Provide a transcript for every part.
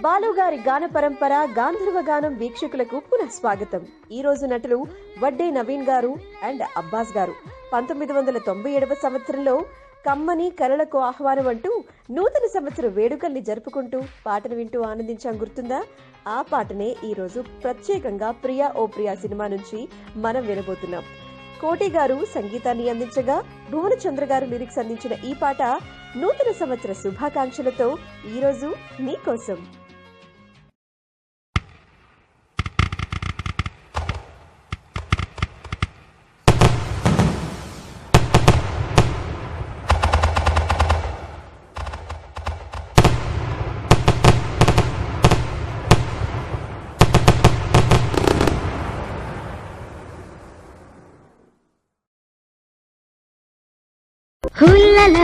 బాలుగారి గాన పరంపర గాంధర్వ గానం వీక్షకులకు పునః స్వాగతం ఈ రోజు నటులు వడ్డే నవీన్ గారు అండ్ అబ్బాస్ గారు. పంతొమ్మిది వందల తొంభై ఏడవ సంవత్సరంలో కమ్మని కలలకు ఆహ్వానం అంటూ నూతన సంవత్సర వేడుకల్ని జరుపుకుంటూ పాటను వింటూ ఆనందించాం. గుర్తుందా? ఆ పాటనే ఈరోజు ప్రత్యేకంగా ప్రియా ఓ ప్రియా సినిమా నుంచి మనం వినబోతున్నాం. కోటి గారు సంగీతాన్ని అందించగా భువనచంద్ర గారు లిరిక్స్ అందించిన ఈ పాట నూతన సంవత్సర శుభాకాంక్షలతో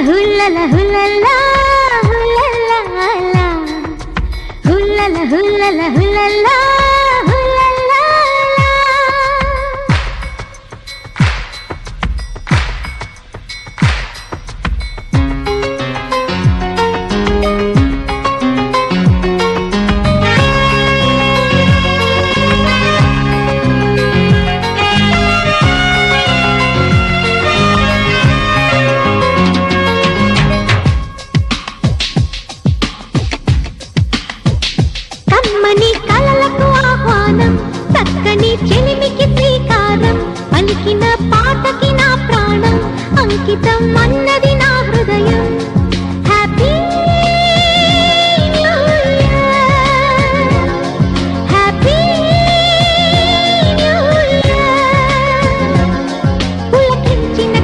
هلا هلا لا هلا لا هلا لا هلا لا هلا لا ఆహ్వానం చక్కని చెలిమికి శ్రీకారం. పలికిన పాటకి నా ప్రాణం. అంకితం అన్నది నా హృదయం. హ్యాపీ హ్యాపీ పులకించిన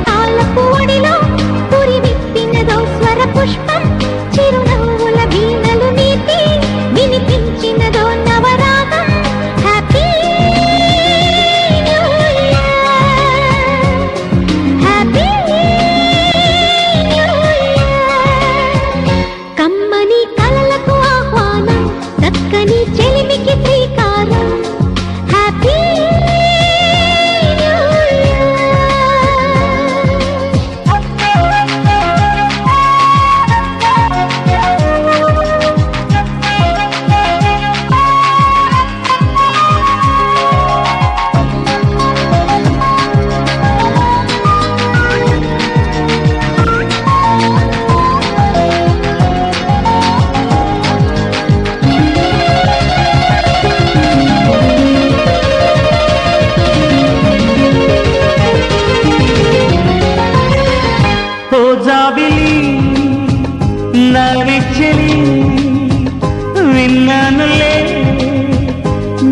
విన్నానులే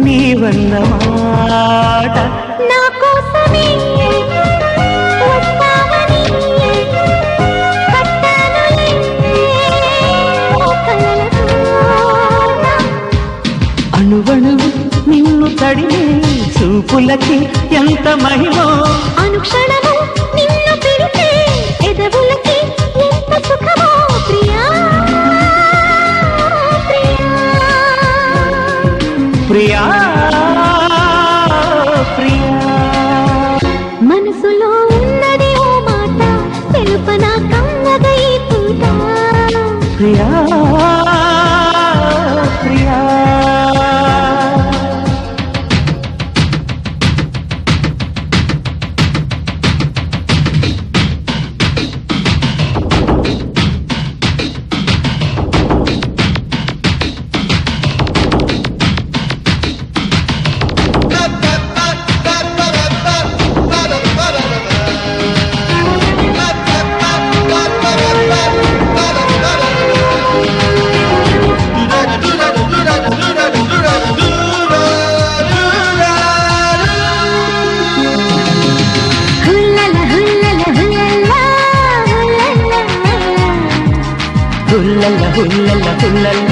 నీ వల్ల మాట నా కోసమే. అణువణువు నిన్ను తడిమే చూపులకి ఎంత మహిమో అనుక్షణము free. la la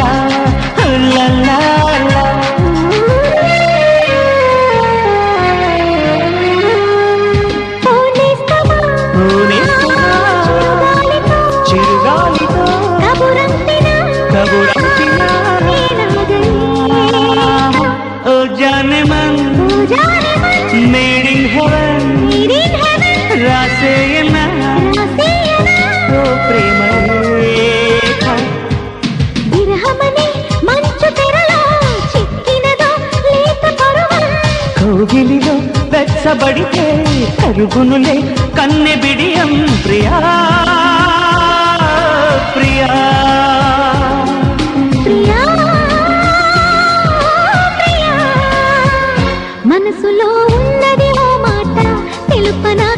వెచ్చబడితే కరుగునులే కన్నె బిడియం ప్రియా. ప్రియా. మనసులో ఉన్నది ఓ మాట తెలుపనా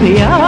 Yeah.